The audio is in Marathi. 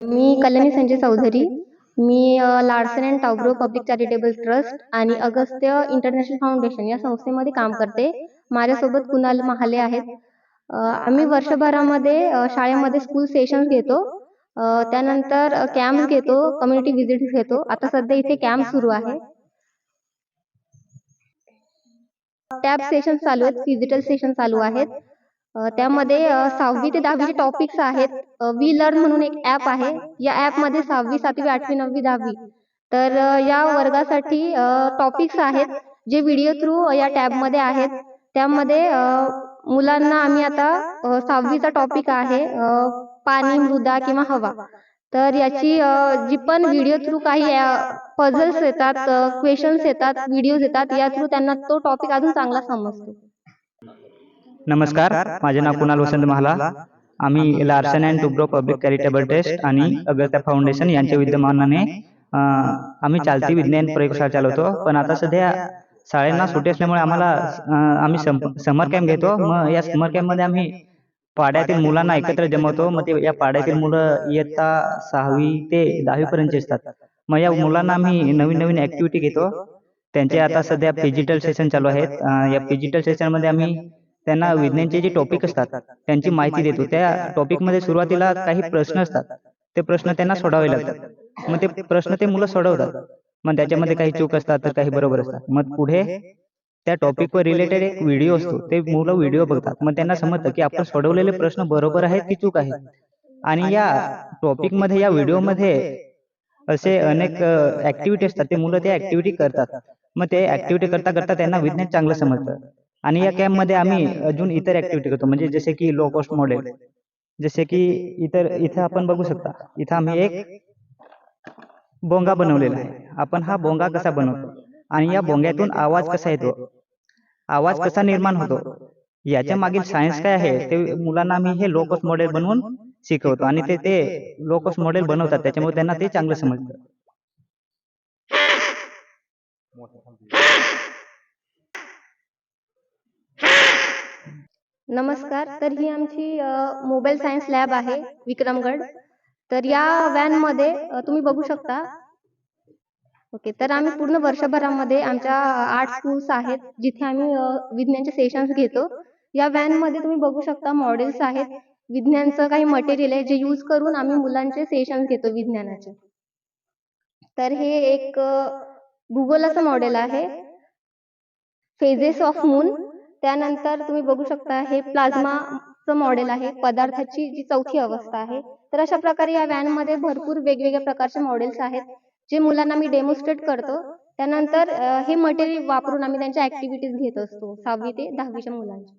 Me Kalyani Sanjay Chaudhari. Me Larsen and Toubro public charitable trust आणि अगस्त्य इंटरनॅशनल फाउंडेशन या संस्थेमध्ये काम करते. माझ्यासोबत कुणाल महाले आहेत. आम्ही वर्षभरामध्ये शाळेमध्ये स्कूल सेशन्स घेतो. त्यानंतर कॅम्प घेतो कम्युनिटी व्हिजिट घेतो. आता सध्या इथे कॅम्प सुरू आहे. टॅब सेशन चालू आहेत फिजिटल सेशन चालू आहेत. त्यामध्ये सहावी ते दहावीचे टॉपिक्स आहेत वी लर्न म्हणून एक ॲप आहे या ॲपमध्ये सहावी सातवी आठवी नववी दहावी तर या वर्गासाठी टॉपिक्स आहेत जे व्हिडिओ थ्रू या टॅबमध्ये आहेत त्यामध्ये मुलांना आम्ही आता सहावीचा टॉपिक आहे पाणी मृदा किंवा हवा तर याची जी पण व्हिडिओ थ्रू काही पझल्स येतात क्वेश्चन्स येतात व्हिडिओज येतात या थ्रू त्यांना तो टॉपिक अजून चांगला समजतो नमस्कार माझे नाव कुणाल वसंत महाला. आम्ही Larsen and Toubro public charitable trust आणि अगस्त्या फाउंडेशन यांच्या विद्यमानाने आम्ही चालती विज्ञान प्रयोगशाळा चालवतो. पण आता सध्या शाळेंना सुटी असल्यामुळे आम्हाला आम्ही समर कॅम्प घेतो. मग या समर कॅम्पमध्ये आम्ही पाड्यातील मुलांना एकत्र जमवतो. मग ते या पाड्यातील मुलं इयत्ता सहावी ते दहावी पर्यंतचे असतात. मग या मुलांना आम्ही नवीन नवीन ऍक्टिव्हिटी घेतो. त्यांचे आता सध्या फिजिटल सेशन चालू आहेत. या फिजिटल सेशनमध्ये आम्ही त्यांना विज्ञानचे जे टॉपिक असतात त्यांची माहिती देतो. त्या टॉपिकमध्ये सुरुवातीला काही प्रश्न असतात. ते प्रश्न त्यांना सोडावे लागतात. मग ते प्रश्न ते मुलं सोडवतात. मग त्याच्यामध्ये काही चूक असतात तर काही बरोबर असतात. मग पुढे त्या टॉपिकवर रिलेटेड एक व्हिडिओ असतो. ते मुलं व्हिडिओ बघतात. मग त्यांना समजतं की आपण सोडवलेले प्रश्न बरोबर आहेत की चूक आहेत आणि या टॉपिकमध्ये या व्हिडिओमध्ये असे अनेक ऍक्टिव्हिटी असतात. ते मुलं ते ऍक्टिव्हिटी करतात मग ते ऍक्टिव्हिटी करता करता त्यांना विज्ञान चांगलं समजतं आणि या कॅम्पमध्ये आम्ही अजून इतर ऍक्टिव्हिटी करतो. म्हणजे जसे की लो कॉस्ट मॉडेल जसे की इतर इथं आपण बघू शकता इथं आम्ही एक बोंगा बनवलेला आहे. आपण हा बोंगा कसा बनवतो? आणि या बोंग्यातून आवाज कसा येतो? आवाज कसा निर्माण होतो? याच्या मागील सायन्स काय आहे? ते मुलांना आम्ही हे लो कॉस्ट मॉडेल बनवून शिकवतो. आणि ते ते लो कॉस्ट मॉडेल बनवतात. त्याच्यामुळे त्यांना ते चांगलं समजतं. नमस्कार तर ही आमची मोबाईल सायन्स लॅब आहे विक्रमगड. तर या व्हॅनमध्ये अ, तुम्ही बघू शकता. ओके तर आम्ही पूर्ण वर्षभरामध्ये आमच्या आठ स्कूल्स आहेत जिथे आम्ही विज्ञानचे सेशन्स घेतो. या व्हॅनमध्ये तुम्ही बघू शकता मॉडेल्स आहेत विज्ञानचं काही मटेरियल आहे जे यूज करून आम्ही मुलांचे सेशन्स घेतो विज्ञानाचे. तर हे एक भूगोलाचं मॉडेल आहे. फेजेस ऑफ मून त्यानंतर तुम्ही बघू शकता हे प्लाझ्माचं मॉडेल आहे. पदार्थाची जी चौथी अवस्था आहे. तर अशा प्रकारे या व्हॅनमध्ये भरपूर वेगवेगळ्या प्रकारचे मॉडेल्स आहेत. जे मुलांना मी डेमॉन्स्ट्रेट करतो. त्यानंतर हे मटेरियल वापरून आम्ही त्यांच्या ऍक्टिव्हिटीज घेत असतो. सहावी ते दहावीच्या मुलांच्या